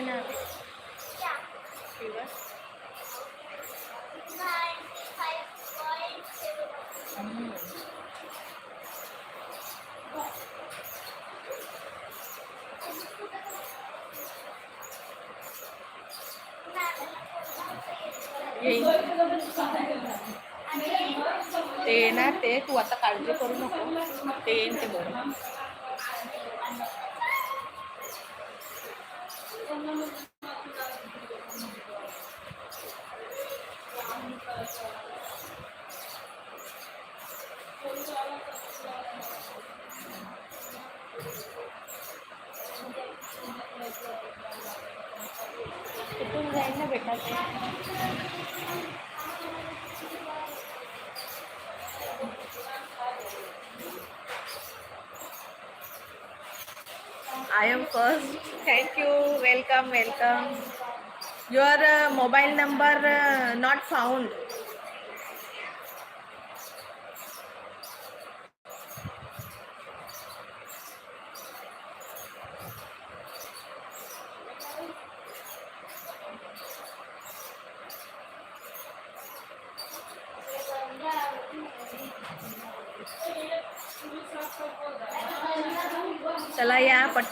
ना fever? हम्म. येईन. ते येणार ते तू आता काळजी करू नको ते येईन ते बरं First. Thank you. Welcome, welcome. Your uh, mobile number uh, not found.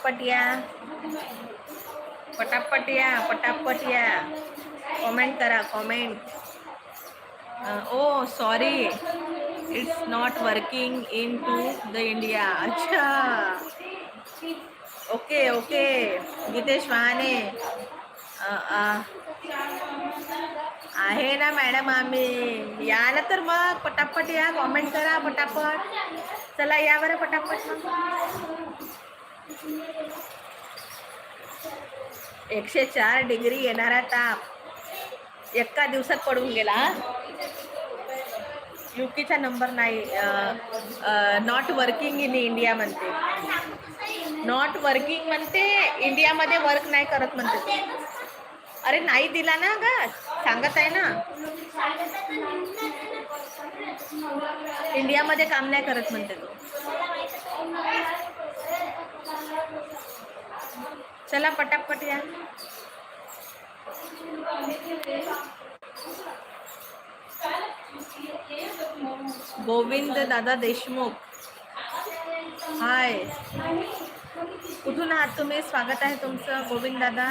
पटापट या पटापट या पटापट या कॉमेंट करा comment oh sorry it's not working in to the India अच्छा ओके ओके गीतेश वहाने आहे ना मॅडम आम्ही. या ना तर मग. पटापट या. कॉमेंट करा पटापट. चला या बरं पटापट. मग एकशे चार डिग्री येणारा ताप. एका दिवसात पडून गेला युकीचा नंबर नाही नॉट वर्किंग इन इंडिया म्हणते. नॉट वर्किंग म्हणते इंडियामध्ये वर्क नाही करत म्हणते अरे नाही दिला ना ग सांगत आहे ना. इंडियामध्ये काम नाही करत म्हणते तो. चला पटापट या. गोविंद दादा देशमुख. हाय. कुठून आहात तुम्ही? स्वागत आहे तुमचं गोविंद दादा.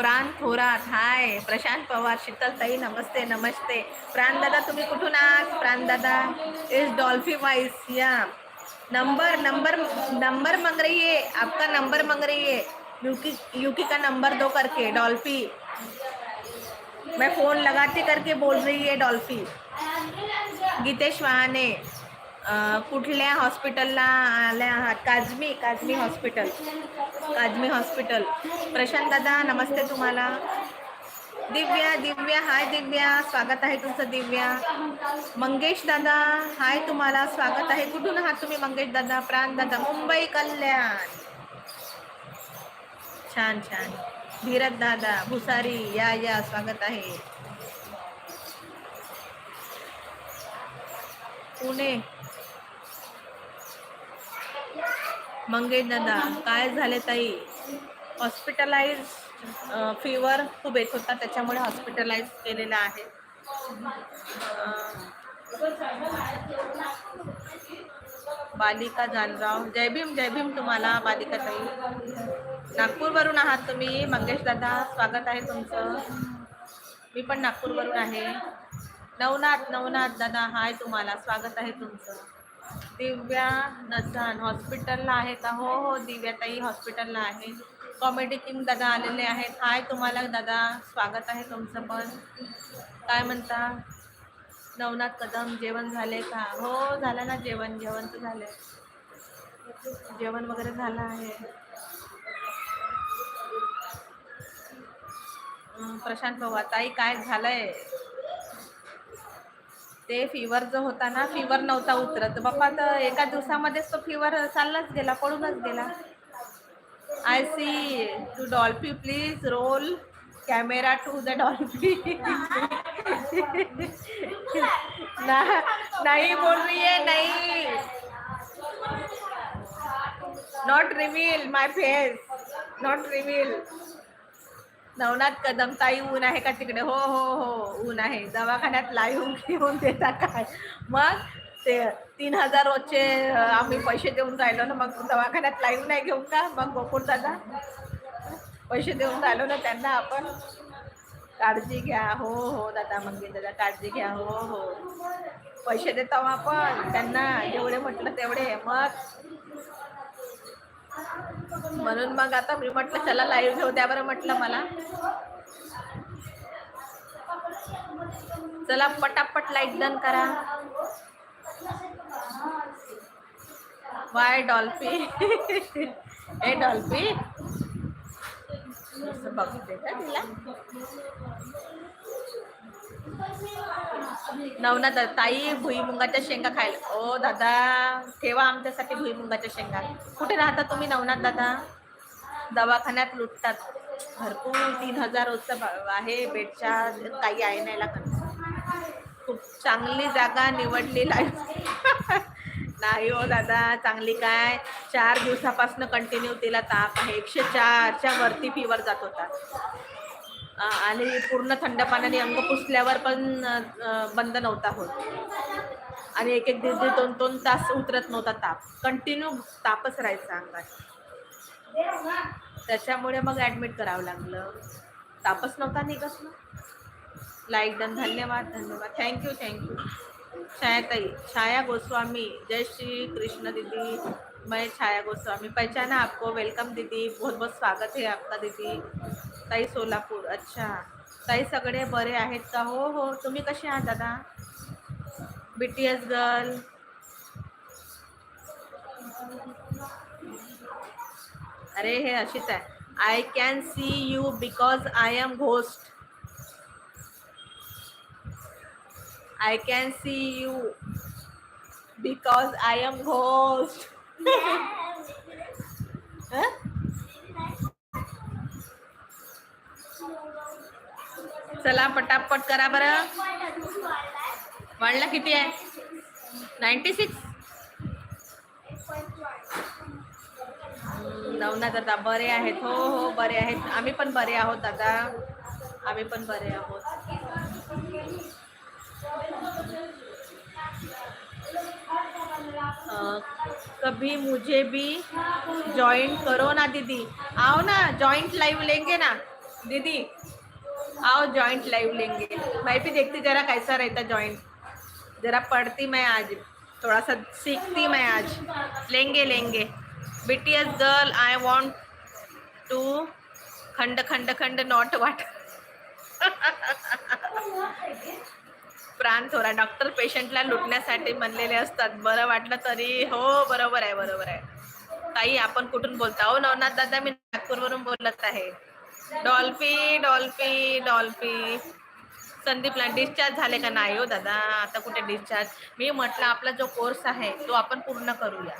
प्राण थोरात हाय प्रशांत पवार, शीतल ताई, नमस्ते नमस्ते. प्राण दादा, तुम्ही कुठून आहात? प्राण दादा इज़ डॉल्फी वाइस या. नंबर नंबर नंबर मांग रही है. आपका नंबर मांग रही है. यूकी यूकी का नंबर दो करके, डॉल्फी. मैं फ़ोन लगाते करके बोल रही है, डॉल्फी. गीतेश वाहने. कुठल्या हॉस्पिटलला आल्या आहात? काजमी काजमी हॉस्पिटल. काजमी हॉस्पिटल. प्रशांत दादा नमस्ते तुम्हाला. दिव्या दिव्या हाय दिव्या. स्वागत आहे तुमचं दिव्या. मंगेश दादा हाय तुम्हाला. स्वागत आहे. कुठून आहात तुम्ही मंगेश दादा? प्राण दादा मुंबई कल्याण. छान छान. धीरज दादा भुसारी. या या. स्वागत आहे. पुणे. मंगेश दादा काय झाले ताई? हॉस्पिटलाइज फीवर खूप येत होता त्याच्यामुळे हॉस्पिटलाइज केलेला आहे. बालिका जानराव जय भीम जय भीम तुम्हाला बालिका ताई. नागपूरवरून आहात तुम्ही. मंगेश दादा स्वागत आहे तुमचं. मी पण नागपूरवरून आहे. नवनाथ नवनाथ दादा हाय तुम्हाला. स्वागत आहे तुमचं. दिव्या नसान हॉस्पिटलला आहे का हो हो दिव्याताई हॉस्पिटलला आहे कॉमेडी किंग दादा आलेले आहेत. हाय तुम्हाला दादा स्वागत आहे तुमचं पण. काय म्हणता? नवनाथ कदम जेवण झाले का? हो झालं ना जेवण जेवण तर झालं. जेवण वगैरे झालं आहे. प्रशांत भाऊ ताई काय झालंय? ते फिवर जो होता ना फिवर नव्हता उतरत. बाप्पा तर एका दिवसामध्येच तो फिवर चाललाच गेला पळूनच गेला. I see to Dolphy please roll camera to the Dolphy ना- नहीं बोल रही है नहीं. Not reveal my face not reveal Navnath Kadam ताई ऊन आहे का तिकडे? हो हो हो ऊन आहे. दवाखान्यात लाईव्ह घेऊन देता काय? मग ते तीन हजार रोजचे आम्ही पैसे देऊन राहिलो ना मग दवाखान्यात लाईव्ह नाही घेऊन का? मग गोकुळ दादा पैसे देऊन राहिलो ना त्यांना आपण काळजी घ्या. हो हो दादा मग दादा काळजी घ्या. हो हो. पैसे देतो आपण. त्यांना जेवढे म्हटलं तेवढे. मग म्हणून मग आता मी म्हटलं चला लाईव्ह घेऊ द्या बरं म्हटलं मला. चला पटापट लाइट डन करा. वाय डॉल्फी ए डॉल्फी बघते का तिला? नवना दा ताई भुईमुगाच्या शेंगा खायला ओ दादा ठेवा आमच्यासाठी भुईमुगाच्या शेंगा. कुठे राहता तुम्ही नवनाथ दादा? दवाखान्यात लुटतात. भरपूर तीन हजार रोजचं आहे बेडच्या काही आहे नाही लागत खूप चांगली जागा निवडली नाही हो दादा चांगली काय? चार दिवसापासून कंटिन्यू तिला ताप आहे. एकशे चारच्या वरती फीवर जात होता. आणि पूर्ण थंड पाण्याने अंग पुसल्यावर पण बंद नव्हता होत. आणि एक एक दीड दीड दोन दोन तास उतरत नव्हता ताप. कंटिन्यू तापच राहायचा अंगात. त्याच्यामुळे मग ॲडमिट करावं लागलं. तापच नव्हता निघत. ना लाईक डन धन्यवाद. धन्यवाद थँक्यू थँक्यू छायाताई छाया गोस्वामी. जय श्री कृष्ण दीदी. मैं छाया गोस्वामी। पहचाना आपको। वेलकम दीदी। बहुत बहुत स्वागत है आपका दीदी। ताई सोलापूर। अच्छा। ताई सगळे बरे आहेत का? हो हो। तुम्ही कसे आहात दादा? बी टी एस गर्ल अरे हे अशीच आहे. I can see you because I am ghost I can see you because I am ghost चला पटापट करा बरं. वाढला किती आहे? नाईन्टी सिक्स नवना दादा बरे आहेत. हो हो बरे आहेत. आम्ही पण बरे आहोत दादा आम्ही पण बरे आहोत. कभी मुझे भी ज्वाइन करो ना दीदी। आओ ना जॉइंट लाइव लेंगे ना। दीदी आओ जॉइंट लाइव लेंगे। मैं भी देखती जरा कैसा रहता जॉइंट जरा पढ़ती मैं आज। थोड़ा सा सीखती मैं आज। लेंगे लेंगे। BTS girl I want to खंड खंड खंड नॉट वाट प्राण थोरा डॉक्टर पेशंटला लुटण्यासाठी म्हणलेले असतात. बरं वाटलं तरी हो बरोबर आहे बरोबर आहे. ताई आपण कुठून बोलता? हो नवनाथ दादा मी नागपूरवरून बोलत आहे. डॉल्फी डॉल्फी डॉल्फी. संदीपला डिस्चार्ज झाले का नाही? हो दादा आता कुठे डिस्चार्ज मी म्हटलं आपला जो कोर्स आहे तो आपण पूर्ण करूया.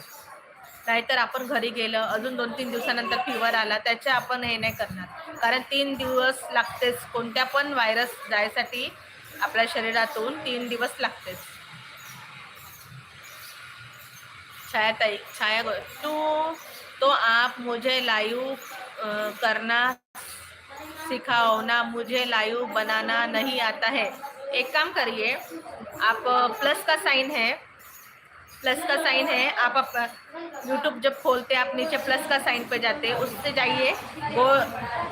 नाहीतर आपण घरी गेलं अजून दोन तीन दिवसानंतर फिवर आला त्याच्या आपण हे नाही करणार. कारण तीन दिवस लागतेच. कोणत्या पण व्हायरस जायसाठी आपल्या शरीरातून तीन दिवस लागतेच छाया ताई छाया गो तू तो आप मुझे लाइव करना सिखाओ ना मुझे लाइव बनाना नहीं आता है. एक काम करिए आप प्लस का साइन है. प्लस का साइन है। आप यूट्यूब जब खोलते हैं, आप नीचे प्लस का साइन पे जाते हैं, उससे जाइए। वो,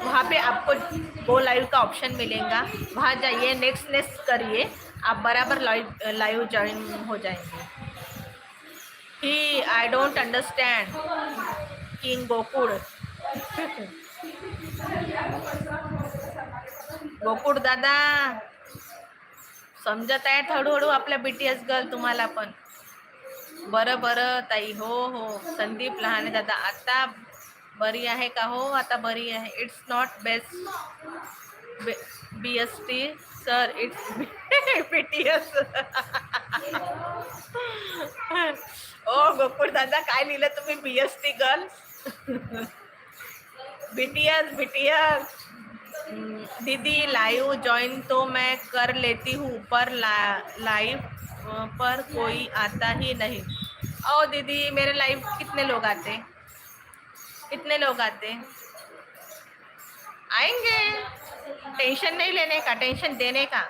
वहाँ पे आपको गो लाइव का ऑप्शन मिलेगा। वहाँ जाइए नेक्स्ट नेक्स्ट करिए, आप बराबर लाइव लाइव ज्वाइन हो जाएँगे। ही I don't understand king Gokul Gokul दादा समजत आहेत हळूहळू आपल्या बी टी एस गर्ल तुम्हाला पण। बरं बरं ताई. हो हो. संदीप लहाने दादा. आता बरी आहे का? हो आता बरी आहे. It's not best B S T sir it's B T S oh Gokul दादा काय लिहिलं तुम्ही? B S T girl B T S B T S दीदी लाइव जॉईन तो मैं कर लेती हूँ पर ला, लाइव पर कोई आता ही नहीं। ओ दीदी, मेरे लाइव कितने लोग आते? कितने लोग आते? आएँगे। टेंशन नहीं लेने का टेंशन देने का।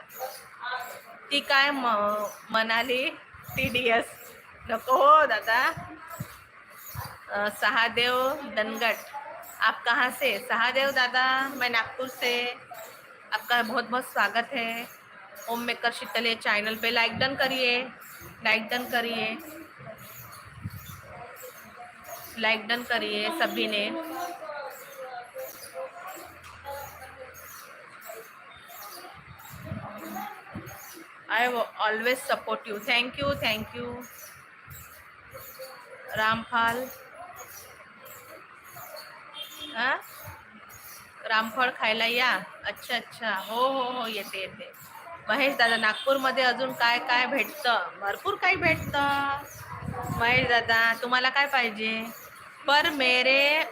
ती काय म- म्हणाली टी डी एस नको हो, दादा। सहादेव दनगट आप कहाँ से? सहादेव दादा, मैं नागपुर से। आपका बहुत बहुत स्वागत है। होम मेकर शीतल चैनल पे लाइक डन करिए। लाइक डन करिए। लाइक डन करिए सभी ने। I always support you thank you thank you रामफाल। हा? रामफळ खायला या? अच्छा अच्छा. हो हो हो येते येते. महेश दादा नागपूरमध्ये अजून काय काय भेटतं? भरपूर काही भेटतं. महेश दादा तुम्हाला काय पाहिजे? पर मेरे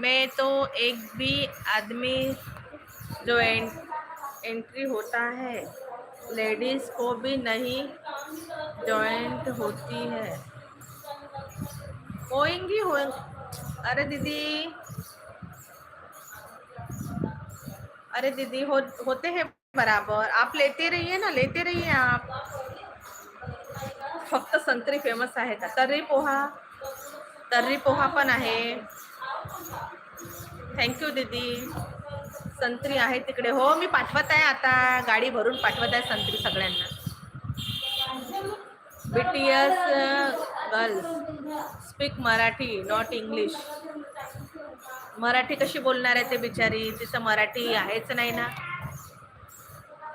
में तो एक भी आदमी जो एँ, एंट्री होता है लेडीज़ को भी नहीं जॉइंट होती है। होएँगी हो अरे दीदी अरे दीदी हो होते हैं बराबर। आप लेते रहिए ना लेते रहिए आप। फक्त संत्री फ़ेमस आहे का तर्री पोहा। तर्री पोहा पण आहे. थँक्यू दीदी. संत्री आहे तिकडे. हो मी पाठवत आहे आता. गाडी भरून पाठवत आहे संत्री सगळ्यांना. B T S girls speak Marathi not English Marathi कशी बोलणार आहे ते बिचारी? तिचं मराठी आहेच नाही ना.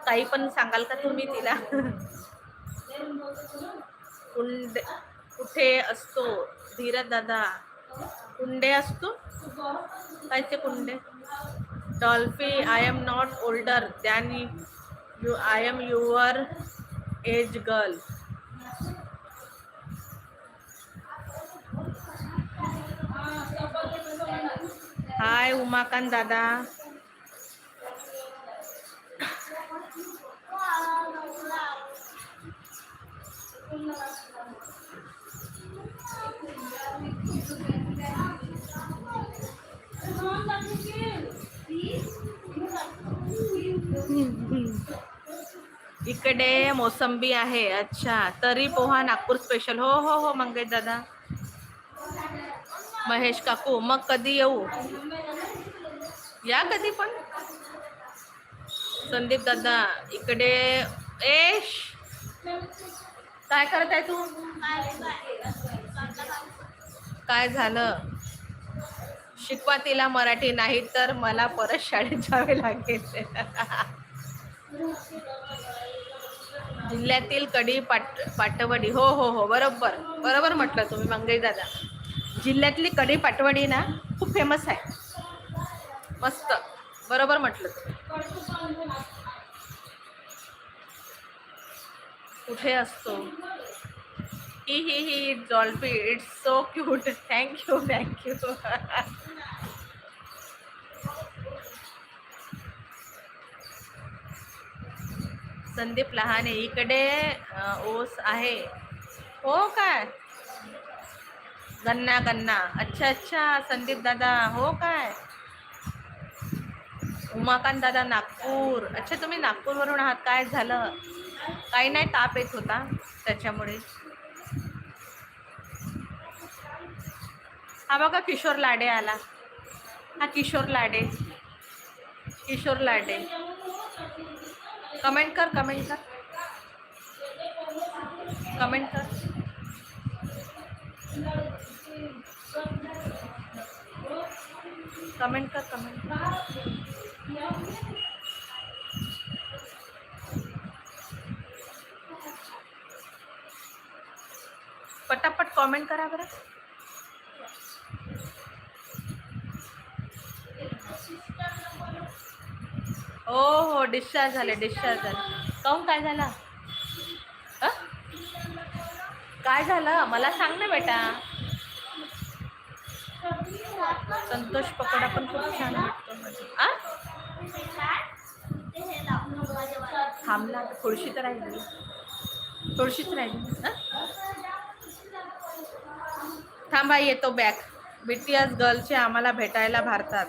काही पण सांगाल का तुम्ही तिला? कुंड कुठे असतो? धीरज दादा. कुंडे असतो? कायचे कुंडे? Dolphy I am not older than you I am your age girl hi Umakant दादा. इकडे मोसंबी आहे. अच्छा तरी पोहा नागपूर स्पेशल हो हो हो मंगेश दादा. महेश काकू मग कधी येऊ? या कधी पण. संदीप दादा इकडे एश काय करत आहे तू? काय झालं? शिकवा तिला मराठी नाही तर मला परत शाळेत जावे लागेल. जिल्ह्यातील कडी पाट पाटवडी. हो हो हो. बरोबर. बरोबर म्हटलं तुम्ही मंगई दादा. जिल्ह्यातली कडी पाटवडी ना खूप फेमस आहे. मस्त. बरोबर म्हटलं तुम्ही. कुठे असतो? ही ही ही Dolphy it's so cute thank you thank you Sandeep Lahane इकडे ओस आहे. हो काय? गन्ना गन्ना. अच्छा अच्छा संदीप दादा. हो काय? उमाकांत दादा नागपूर. अच्छा तुम्ही नागपूरवरून आहात. काय झालं? काही नाही ताप येत होता त्याच्यामुळे. हा बघा किशोर लाडे आला. हा किशोर लाडे. किशोर लाडे. कमेंट कर कमेंट कर. कमेंट कर. कमेंट कर कमेंट पटापट कमेंट करा बरं. हो हो डिस्चार्ज झाले डिस्चार्ज झाले. काहून काय झालं? काय झालं? मला सांग ना बेटा. संतोष पकोडा पण खूप छान वाटतो म्हणजे. थांबला थोडीशी तर राहिली. थोडीशीच राहिली. हं? थांबा येतो बॅक बीटीएस गर्लचे आम्हाला भेटायला भारतात.